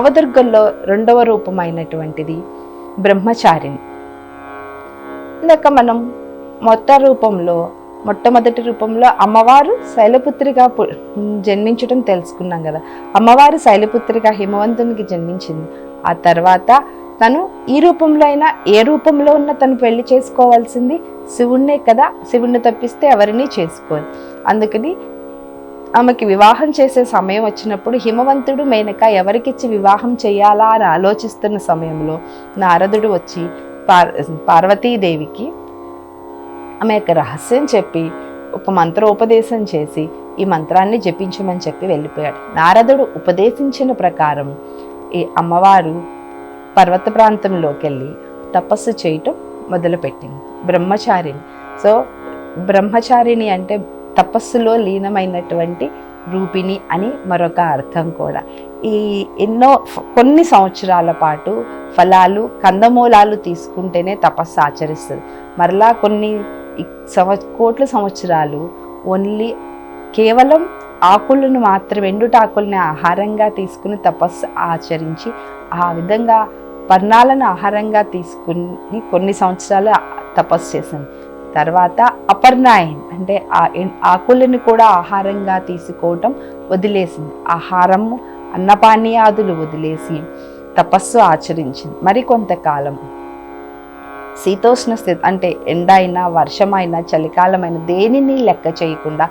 నవదుర్గల్లో రెండవ రూపమైనటువంటిది బ్రహ్మచారిణి. ఇందాక మనం మొత్త రూపంలో మొట్టమొదటి రూపంలో అమ్మవారు శైలపుత్రిగా జన్మించడం తెలుసుకున్నాం కదా. అమ్మవారు శైలపుత్రిగా హిమవంతునికి జన్మించింది. ఆ తర్వాత తను ఈ రూపంలో అయినా ఏ రూపంలో ఉన్న తను పెళ్ళి చేసుకోవాల్సింది శివుణ్ణే కదా. శివుణ్ణి తప్పిస్తే ఎవరిని చేసుకోవాలి అందుకని ఆమెకి వివాహం చేసే సమయం వచ్చినప్పుడు హిమవంతుడు మేనక ఎవరికిచ్చి వివాహం చేయాలా అని ఆలోచిస్తున్న సమయంలో నారదుడు వచ్చి పార్ పార్వతీదేవికి ఆమె యొక్క రహస్యం చెప్పి ఒక మంత్రోపదేశం చేసి ఈ మంత్రాన్ని జపించమని చెప్పి వెళ్ళిపోయాడు. నారదుడు ఉపదేశించిన ప్రకారం ఈ అమ్మవారు పర్వత ప్రాంతంలోకి వెళ్ళి తపస్సు చేయటం మొదలుపెట్టింది. బ్రహ్మచారిణి. సో బ్రహ్మచారిణి అంటే తపస్సులో లీనమైనటువంటి రూపిణి అని మరొక అర్థం కూడా. ఈ ఎన్నో కొన్ని సంవత్సరాల పాటు ఫలాలు కందమూలాలు తీసుకుంటేనే తపస్సు ఆచరిస్తుంది. మరలా కొన్ని సంవ కోట్ల సంవత్సరాలు ఓన్లీ కేవలం ఆకులను మాత్రం ఎండుటాకుల్ని ఆహారంగా తీసుకుని తపస్సు ఆచరించి ఆ విధంగా పర్ణాలను ఆహారంగా తీసుకుని కొన్ని సంవత్సరాలు తపస్సు చేసింది తర్వాత అపర్ణాయన్ అంటే ఆ ఆకులను కూడా ఆహారంగా తీసుకోవటం వదిలేసింది. ఆహారము అన్నపానీయాదులు వదిలేసి తపస్సు ఆచరించింది. మరి కొంతకాలం శీతోష్ణ స్థితి అంటే ఎండ అయినా వర్షమైనా చలికాలమైన దేనిని లెక్క చేయకుండా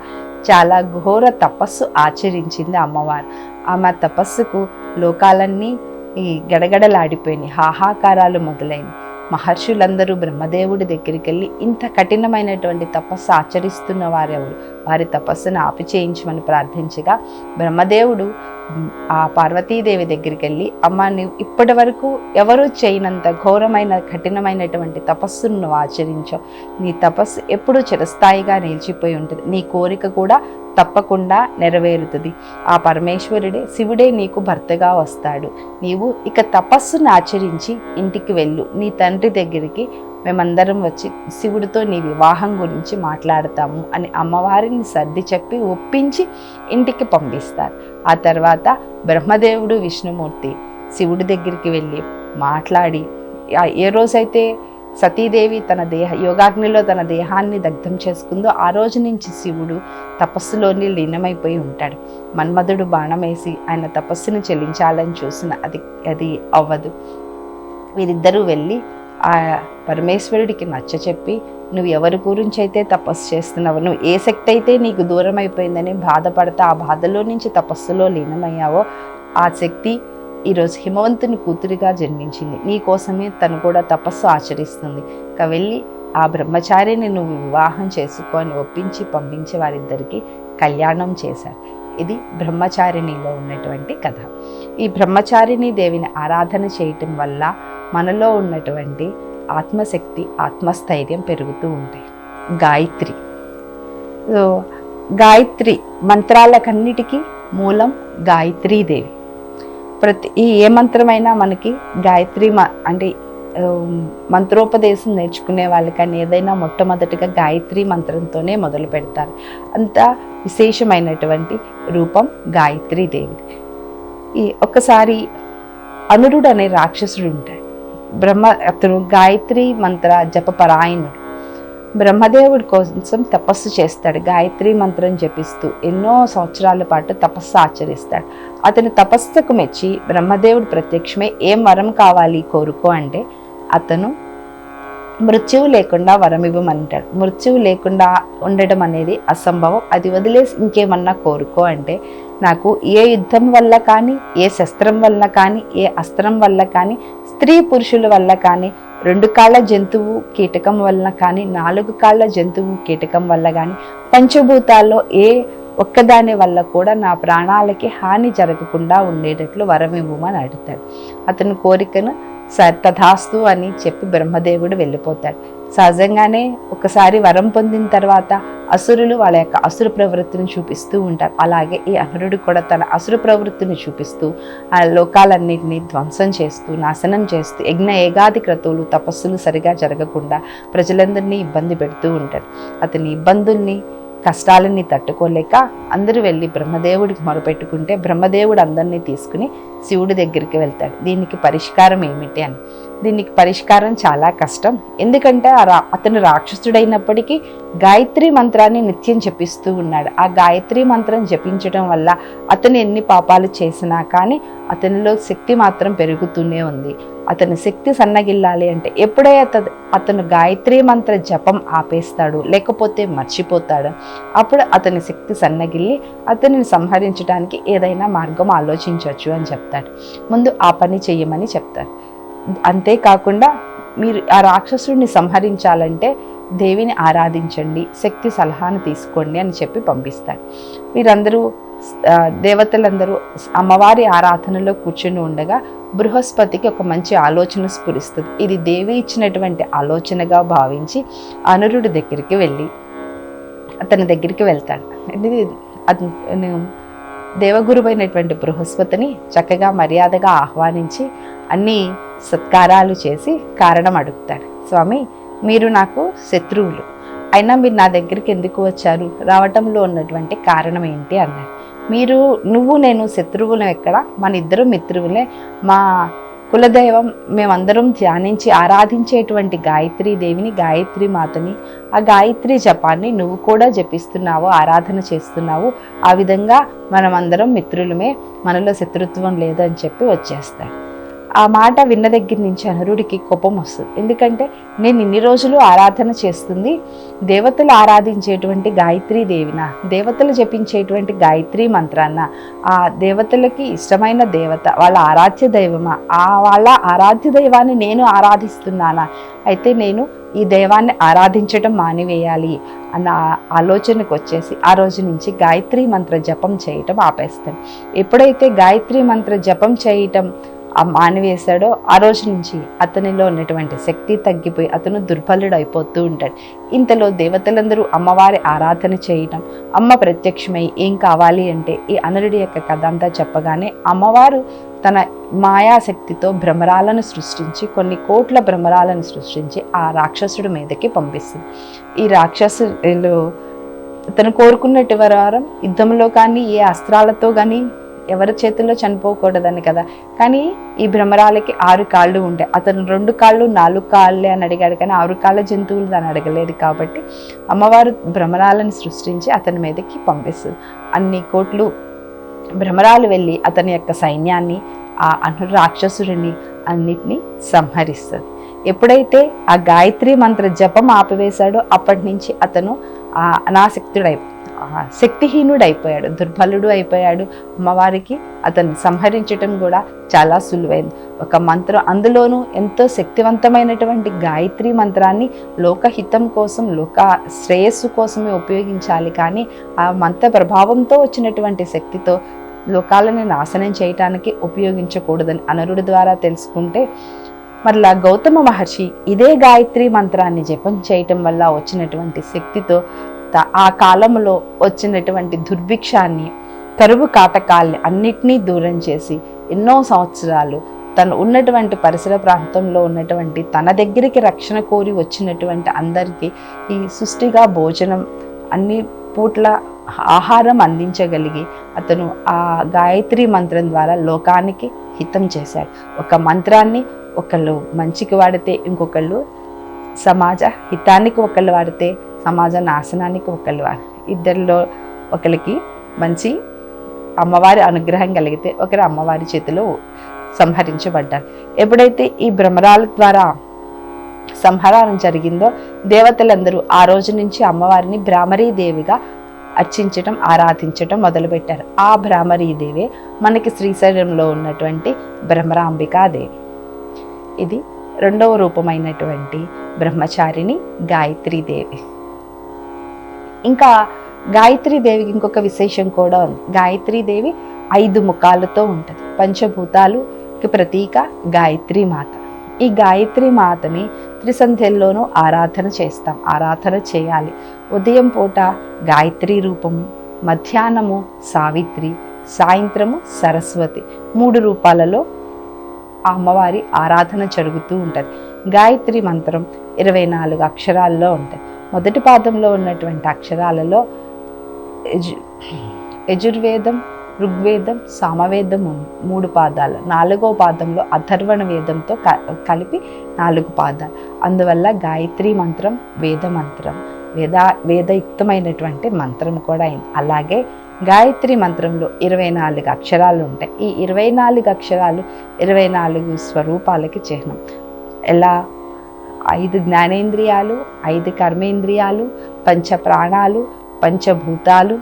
చాలా ఘోర తపస్సు ఆచరించింది అమ్మవారు. ఆమె తపస్సుకు లోకాలన్నీ ఈ గడగడలాడిపోయినాయి. హాహాకారాలు మొదలైనవి. మహర్షులందరూ బ్రహ్మదేవుడి దగ్గరికి వెళ్ళి ఇంత కఠినమైనటువంటి తపస్సు ఆచరిస్తున్న వారెవరు వారి తపస్సును ఆపి చేయించమని ప్రార్థించగా బ్రహ్మదేవుడు ఆ పార్వతీదేవి దగ్గరికి వెళ్ళి అమ్మ నీవు ఇప్పటి వరకు ఎవరూ చేయనంత ఘోరమైన కఠినమైనటువంటి తపస్సును నువ్వు ఆచరించావు. నీ తపస్సు ఎప్పుడూ చిరస్థాయిగా నిలిచిపోయి ఉంటుంది. నీ కోరిక కూడా తప్పకుండా నెరవేరుతుంది. ఆ పరమేశ్వరుడే శివుడే నీకు భర్తగా వస్తాడు. నీవు ఇక తపస్సును ఆచరించి ఇంటికి వెళ్ళు. నీ తండ్రి దగ్గరికి మేమందరం వచ్చి శివుడితో నీ వివాహం గురించి మాట్లాడతాము అని అమ్మవారిని సర్ది చెప్పి ఒప్పించి ఇంటికి పంపిస్తారు. ఆ తర్వాత బ్రహ్మదేవుడు విష్ణుమూర్తి శివుడి దగ్గరికి వెళ్ళి మాట్లాడి ఏ రోజైతే సతీదేవి తన దేహ యోగాగ్నిలో తన దేహాన్ని దగ్ధం చేసుకుందో ఆ రోజు నుంచి శివుడు తపస్సులోని లీనమైపోయి ఉంటాడు. మన్మధుడు బాణమేసి ఆయన తపస్సును చెల్లించాలని చూసిన అది అది అవ్వదు. వీరిద్దరూ వెళ్ళి ఆ పరమేశ్వరుడికి నచ్చ చెప్పి నువ్వు ఎవరి గురించి అయితే తపస్సు చేస్తున్నావు నువ్వు ఏ శక్తి అయితే నీకు దూరం అయిపోయిందని బాధపడతా ఆ బాధలో నుంచి తపస్సులో లీనమయ్యావో ఆ శక్తి ఈరోజు హిమవంతుని కూతురిగా జన్మించింది. నీ కోసమే తను కూడా తపస్సు ఆచరిస్తుంది. ఇక వెళ్ళి ఆ బ్రహ్మచారిని నువ్వు వివాహం చేసుకొని ఒప్పించి పంపించి వారిద్దరికి కళ్యాణం చేశారు. ఇది బ్రహ్మచారిణిలో ఉన్నటువంటి కథ. ఈ బ్రహ్మచారిణి దేవిని ఆరాధన చేయటం వల్ల మనలో ఉన్నటువంటి ఆత్మశక్తి ఆత్మస్థైర్యం పెరుగుతూ ఉంటాయి. గాయత్రి. సో గాయత్రి మంత్రాలకన్నిటికీ మూలం గాయత్రీదేవి ప్రతి ఈ ఏ మంత్రమైనా మనకి గాయత్రి మ అంటే మంత్రోపదేశం నేర్చుకునే వాళ్ళకని ఏదైనా మొట్టమొదటిగా గాయత్రి మంత్రంతోనే మొదలు పెడతారు. అంత విశేషమైనటువంటి రూపం గాయత్రీ దేవి. ఈ ఒక్కసారి అనురుడు అనే రాక్షసుడు ఉంటాడు. బ్రహ్మ అతను గాయత్రి మంత్ర జపపరాయణుడు. బ్రహ్మదేవుడి కోసం తపస్సు చేస్తాడు. గాయత్రి మంత్రం జపిస్తూ ఎన్నో సంవత్సరాల పాటు తపస్సు ఆచరిస్తాడు. అతని తపస్సుకు మెచ్చి బ్రహ్మదేవుడు ప్రత్యక్షమే ఏం వరం కావాలి కోరుకో అంటే అతను మృత్యువు లేకుండా వరం ఇవ్వమంటాడు. మృత్యువు లేకుండా ఉండడం అనేది అసంభవం. అది వదిలేసి ఇంకేమన్నా కోరుకో అంటే నాకు ఏ యుద్ధం వల్ల కానీ ఏ శస్త్రం వల్ల కానీ ఏ అస్త్రం వల్ల కానీ స్త్రీ పురుషుల వల్ల కానీ రెండు కాళ్ళ జంతువు కీటకం వల్ల కానీ నాలుగు కాళ్ళ జంతువు కీటకం వల్ల కానీ పంచభూతాల్లో ఏ ఒక్కదాని వల్ల కూడా నా ప్రాణాలకి హాని జరగకుండా ఉండేటట్లు వరం ఇవ్వమని అడుగుతాడు. అతని కోరికను స తథాస్తు అని చెప్పి బ్రహ్మదేవుడు వెళ్ళిపోతాడు. సహజంగానే ఒకసారి వరం పొందిన తర్వాత అసురులు వాళ్ళ యొక్క అసుర ప్రవృత్తిని చూపిస్తూ ఉంటారు. అలాగే ఈ అనురుడు కూడా తన అసుర ప్రవృత్తిని చూపిస్తూ ఆ లోకాలన్నింటినీ ధ్వంసం చేస్తూ నాశనం చేస్తూ యజ్ఞ ఏగాది క్రతువులు తపస్సులు సరిగా జరగకుండా ప్రజలందరినీ ఇబ్బంది పెడుతూ ఉంటాడు. అతని ఇబ్బందుల్ని కష్టాలన్నీ తట్టుకోలేక అందరూ వెళ్ళి బ్రహ్మదేవుడికి మొరపెట్టుకుంటే బ్రహ్మదేవుడు అందరినీ తీసుకుని శివుడి దగ్గరికి వెళ్తాడు. దీనికి పరిష్కారం ఏమిటి అని. దీనికి పరిష్కారం చాలా కష్టం. ఎందుకంటే ఆ రా అతను రాక్షసుడైనప్పటికీ గాయత్రి మంత్రాన్ని నిత్యం జపిస్తూ ఉన్నాడు. ఆ గాయత్రి మంత్రం జపించడం వల్ల అతను ఎన్ని పాపాలు చేసినా కానీ అతనిలో శక్తి మాత్రం పెరుగుతూనే ఉంది. అతని శక్తి సన్నగిల్లాలి అంటే ఎప్పుడైతే అతను గాయత్రి మంత్ర జపం ఆపేస్తాడు లేకపోతే మర్చిపోతాడు. అప్పుడు అతని శక్తి సన్నగిల్లి అతనిని సంహరించడానికి ఏదైనా మార్గం ఆలోచించవచ్చు అని చెప్తాడు. ముందు ఆ పని చేయమని చెప్తాడు. అంతేకాకుండా మీరు ఆ రాక్షసుడిని సంహరించాలంటే దేవిని ఆరాధించండి శక్తి సలహాను తీసుకోండి అని చెప్పి పంపిస్తాడు వీరందరూ దేవతలందరూ అమ్మవారి ఆరాధనలో కూర్చుని ఉండగా బృహస్పతికి ఒక మంచి ఆలోచన స్ఫురిస్తుంది. ఇది దేవి ఇచ్చినటువంటి ఆలోచనగా భావించి అనురుడి దగ్గరికి వెళ్ళి అతని దగ్గరికి వెళ్తాడు. ఇది దేవగురువైనటువంటి బృహస్పతిని చక్కగా మర్యాదగా ఆహ్వానించి అన్ని సత్కారాలు చేసి కారణం అడుగుతాడు. స్వామి మీరు నాకు శత్రువులు. అయినా మీరు నా దగ్గరికి ఎందుకు వచ్చారు? రావటంలో ఉన్నటువంటి కారణం ఏంటి? అన్నాడు. మీరు నువ్వు నేను శత్రువులం ఎక్కడ? మన ఇద్దరు మిత్రువులే మా కులదైవం మేమందరం ధ్యానించి ఆరాధించేటువంటి గాయత్రి దేవిని గాయత్రి మాతని ఆ గాయత్రి జపాన్ని నువ్వు కూడా జపిస్తున్నావు ఆరాధన చేస్తున్నావు. ఆ విధంగా మనమందరం మిత్రులమే మనలో శత్రుత్వం లేదని చెప్పి వచ్చేస్తాడు ఆ మాట విన్న దగ్గర నుంచి అనురుడికి కోపం వస్తుంది. ఎందుకంటే నేను ఇన్ని రోజులు ఆరాధన చేస్తుంది. దేవతలు ఆరాధించేటువంటి గాయత్రీ దేవిన దేవతలు జపించేటువంటి గాయత్రీ మంత్రాన్న ఆ దేవతలకి ఇష్టమైన దేవత వాళ్ళ ఆరాధ్య దైవమా ఆ వాళ్ళ ఆరాధ్య దైవాన్ని నేను ఆరాధిస్తున్నానా? అయితే నేను ఈ దైవాన్ని ఆరాధించటం మానివేయాలి అన్న ఆలోచనకు వచ్చేసి ఆ రోజు నుంచి గాయత్రి మంత్ర జపం చేయటం ఆపేస్తాను. ఎప్పుడైతే గాయత్రి మంత్ర జపం చేయటం మానివేశాడో ఆ రోజు నుంచి అతనిలో ఉన్నటువంటి శక్తి తగ్గిపోయి అతను దుర్బలుడు అయిపోతూ ఉంటాడు. ఇంతలో దేవతలందరూ అమ్మవారి ఆరాధన చేయటం అమ్మ ప్రత్యక్షమై ఏం కావాలి అంటే ఈ అనరుడి యొక్క కథ అంతా చెప్పగానే అమ్మవారు తన మాయాశక్తితో భ్రమరాలను సృష్టించి కొన్ని కోట్ల భ్రమరాలను సృష్టించి ఆ రాక్షసుడి మీదకి పంపిస్తుంది. ఈ రాక్షసులు తను కోరుకున్నటి వారం యుద్ధంలో కానీ ఏ అస్త్రాలతో కానీ ఎవరి చేతుల్లో చనిపోకూడదని కదా. కానీ ఈ భ్రమరాలకి ఆరు కాళ్ళు ఉంటాయి అతను రెండు కాళ్ళు నాలుగు కాళ్ళే అని అడిగాడు. కానీ ఆరు కాళ్ళ జంతువులు దాన్ని అడగలేదు కాబట్టి అమ్మవారు భ్రమరాలను సృష్టించి అతని మీదకి పంపిస్తుంది అన్ని కోట్లు భ్రమరాలు వెళ్ళి అతని యొక్క సైన్యాన్ని ఆ అను రాక్షసుడిని అన్నిటినీ సంహరిస్తుంది. ఎప్పుడైతే ఆ గాయత్రి మంత్ర జపం ఆపివేశాడో అప్పటి నుంచి అతను ఆ అనాసక్తుడై శక్తిహీనుడు అయిపోయాడు దుర్బలుడు అయిపోయాడు. అమ్మవారికి అతన్ని సంహరించటం కూడా చాలా సులువైంది. ఒక మంత్రం అందులోనూ ఎంతో శక్తివంతమైనటువంటి గాయత్రి మంత్రాన్ని లోకహితం కోసం లోక శ్రేయస్సు కోసమే ఉపయోగించాలి. కానీ ఆ మంత్ర ప్రభావంతో వచ్చినటువంటి శక్తితో లోకాలను నాశనం చేయటానికి ఉపయోగించకూడదని అనరుడి ద్వారా తెలుసుకుంటే మరలా గౌతమ మహర్షి ఇదే గాయత్రి మంత్రాన్ని జపం చేయటం వల్ల వచ్చినటువంటి శక్తితో త- ఆ కాలంలో వచ్చినటువంటి దుర్భిక్షాన్ని కరువు కాటకాల్ని అన్నిటినీ దూరం చేసి ఎన్నో సంవత్సరాలు తను ఉన్నటువంటి పరిసర ప్రాంతంలో ఉన్నటువంటి తన దగ్గరికి రక్షణ కోరి వచ్చినటువంటి అందరికీ ఈ సృష్టిగా భోజనం అన్ని పూట్ల ఆహారం అందించగలిగి అతను ఆ గాయత్రి మంత్రం ద్వారా లోకానికి హితం చేశాడు. ఒక మంత్రాన్ని ఒకళ్ళు మంచికి వాడితే ఇంకొకళ్ళు సమాజ హితానికి ఒకళ్ళు వాడితే సమాజ నాశనానికి ఒకళ్ళు ఇద్దరిలో ఒకరికి మంచి అమ్మవారి అనుగ్రహం కలిగితే ఒకరు అమ్మవారి చేతిలో సంహరించబడ్డారు. ఎప్పుడైతే ఈ భ్రమరాల ద్వారా సంహారం జరిగిందో దేవతలందరూ ఆ రోజు నుంచి అమ్మవారిని భ్రామరీ దేవిగా అర్చించటం ఆరాధించటం మొదలుపెట్టారు. ఆ భ్రామరీ దేవి మనకి శ్రీశైలంలో ఉన్నటువంటి భ్రమరాంబికాదేవి ఇది రెండవ రూపమైనటువంటి బ్రహ్మచారిణి గాయత్రీదేవి ఇంకా గాయత్రీదేవికి ఇంకొక విశేషం కూడా ఉంది. గాయత్రీదేవి ఐదు ముఖాలతో ఉంటుంది. పంచభూతాలుకి ప్రతీక గాయత్రి మాత. ఈ గాయత్రి మాతని త్రిసంధ్యల్లోనూ ఆరాధన చేస్తాం. ఆరాధన చేయాలి. ఉదయం పూట గాయత్రి రూపము మధ్యాహ్నము సావిత్రి సాయంత్రము సరస్వతి మూడు రూపాలలో ఆ అమ్మవారి ఆరాధన జరుగుతూ ఉంటుంది. గాయత్రి మంత్రం ఇరవై నాలుగు అక్షరాల్లో ఉంటుంది. మొదటి పాదంలో ఉన్నటువంటి అక్షరాలలో యజు యజుర్వేదం ఋగ్వేదం సామవేదం మూడు పాదాలు. నాలుగో పాదంలో అథర్వణ వేదంతో క- కలిపి నాలుగు పాదాలు. అందువల్ల గాయత్రి మంత్రం వేద మంత్రం వేద వేదయుక్తమైనటువంటి మంత్రం కూడా అయింది. అలాగే గాయత్రి మంత్రంలో ఇరవై నాలుగు అక్షరాలు ఉంటాయి. ఈ ఇరవై నాలుగు అక్షరాలు ఇరవై నాలుగు స్వరూపాలకి చిహ్నం. ఎలా ఐదు జ్ఞానేంద్రియాలు ఐదు కర్మేంద్రియాలు పంచ ప్రాణాలు పంచభూతాలు.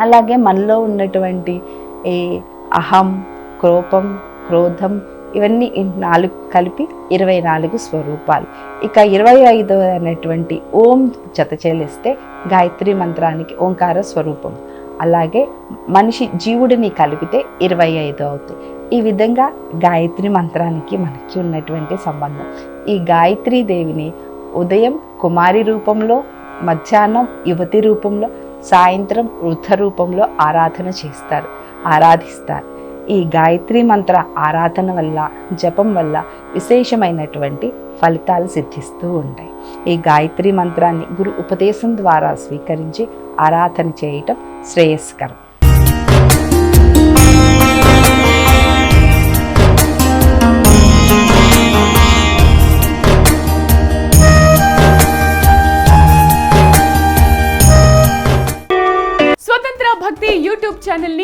అలాగే మనలో ఉన్నటువంటి ఏ అహం క్రోపం క్రోధం ఇవన్నీ నాలుగు కలిపి ఇరవై నాలుగు స్వరూపాలు. ఇక ఇరవై ఐదు అనేటువంటి ఓం జత చేలిస్తే గాయత్రి మంత్రానికి ఓంకార స్వరూపం. అలాగే మనిషి జీవుడిని కలిపితే ఇరవై ఐదు అవుతాయి. ఈ విధంగా గాయత్రి మంత్రానికి మనకి ఉన్నటువంటి సంబంధం. ఈ గాయత్రీ దేవిని ఉదయం కుమారి రూపంలో మధ్యాహ్నం యువతి రూపంలో సాయంత్రం వృద్ధ రూపంలో ఆరాధన చేస్తారు ఆరాధిస్తారు. ఈ గాయత్రి మంత్ర ఆరాధన వల్ల జపం వల్ల విశేషమైనటువంటి ఫలితాలు సిద్ధిస్తూ ఉంటాయి. ఈ గాయత్రి మంత్రాన్ని గురు ఉపదేశం ద్వారా స్వీకరించి ఆరాధన చేయటం శ్రేయస్కరం.